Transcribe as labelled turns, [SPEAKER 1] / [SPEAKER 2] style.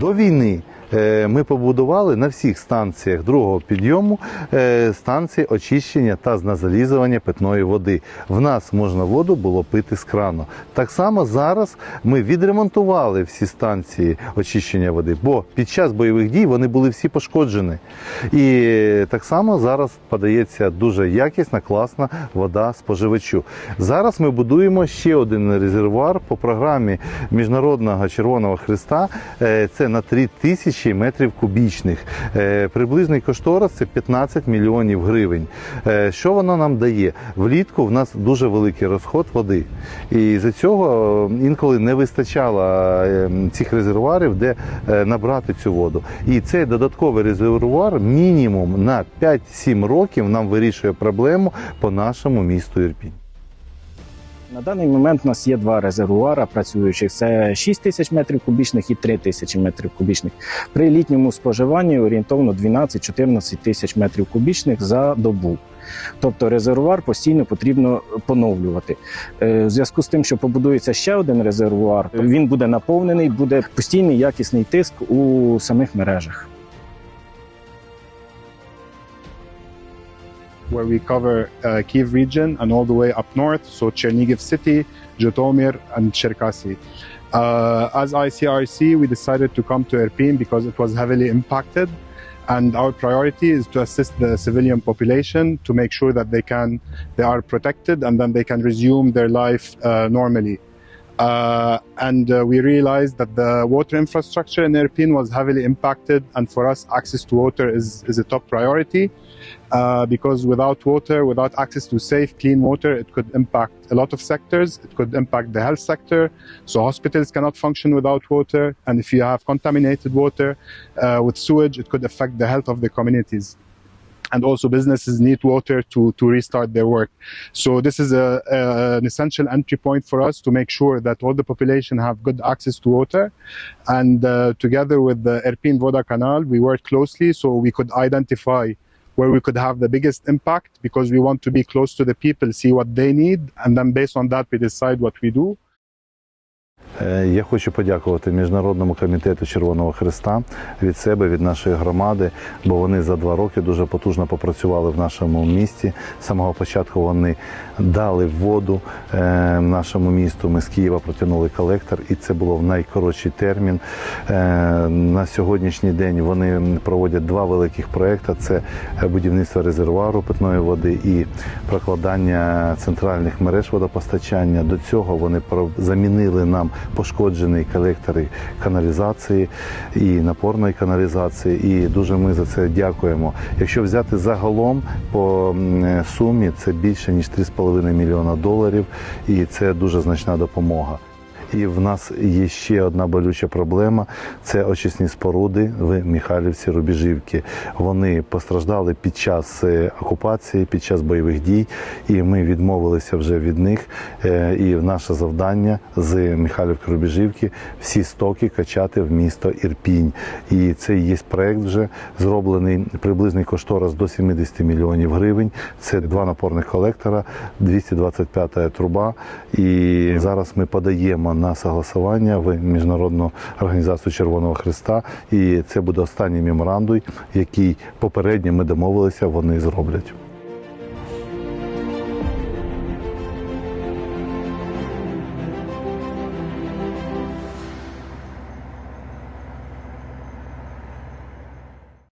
[SPEAKER 1] До війни ми побудували на всіх станціях другого підйому е, станції очищення та зназалізування питної води. В нас можна воду було пити з крану. Так само зараз ми відремонтували всі станції очищення води, бо під час бойових дій вони були всі пошкоджені. І так само зараз подається дуже якісна, класна вода споживачу. Зараз ми будуємо ще один резервуар по програмі Міжнародного Червоного Христа. Е, Це на 3 тисячі метрів кубічних. Е, Приблизний кошторис це 15 мільйонів гривень. Е, Що воно нам дає? Влітку в нас дуже великий розход води. І за цього е, інколи не вистачало цих резервуарів, де набрати цю воду. І цей додатковий резервуар мінімум на 5-7 років нам вирішує проблему по нашому місту Ірпінь.
[SPEAKER 2] На даний момент у нас є два резервуари працюючих: це 6 тисяч метрів кубічних і 3 тисячі метрів кубічних. При літньому споживанні орієнтовно 12-14 тисяч метрів кубічних за добу. Тобто резервуар постійно потрібно поновлювати. Е, В зв'язку з тим, що побудується ще один резервуар, він буде наповнений, буде постійний якісний тиск у самих мережах.
[SPEAKER 3] Where we cover uh, Kiev region and all the way up north, so Chernigiv city, Zhytomyr, and Cherkasy. Uh, as ICRC, we decided to come to Erpin because it was heavily impacted, and our priority is to assist the civilian population to make sure that they can they are protected and then they can resume their life uh, normally. Uh, and uh, we realized that the water infrastructure in Irpin was heavily impacted, and for us, access to water is, is a top priority. Uh, because without water, without access to safe, clean water, it could impact a lot of sectors. It could impact the health sector. So hospitals cannot function without water. And if you have contaminated water uh, with sewage, it could affect the health of the communities. And also businesses need water to, to restart their work. So this is a, a, an essential entry point for us to make sure that all the population have good access to water. And uh, together with the Erpin Voda Canal, we worked closely so we could identify where we could have the biggest impact because we want to be close to the people, see what they need, and then based on that we decide what we do.
[SPEAKER 1] Е, Я хочу подякувати Міжнародному комітету Червоного Христа від себе, від нашої громади, бо вони за два роки дуже потужно попрацювали в нашому місті. З самого початку вони дали воду е, нашому місту. Ми з Києва протягнули колектор, і це було в найкоротший термін. Е, На сьогоднішній день вони проводять два великих проекти: це будівництво резервуару питної води і прокладання центральних мереж водопостачання. До цього вони замінили нам пошкоджені колектори каналізації і напорної каналізації. І дуже ми за це дякуємо. Якщо взяти загалом по сумі, це більше ніж 3,5 мільйона доларів, і це дуже значна допомога. І в нас є ще одна болюча проблема: це очисні споруди в Михайлівці Рубіжівки. Вони постраждали під час е, окупації, під час бойових дій, і ми відмовилися вже від них. Е, І наше завдання з Михайлівки Рубіжівки всі стоки качати в місто Ірпінь. І це є проект вже зроблений приблизний кошторис до 70 мільйонів гривень. Це два напорних колектора, 225 труба. І зараз ми подаємо на согласування в міжнародну організацію Червоного Христа. І це буде останній меморандум, який попередньо ми домовилися, вони зроблять.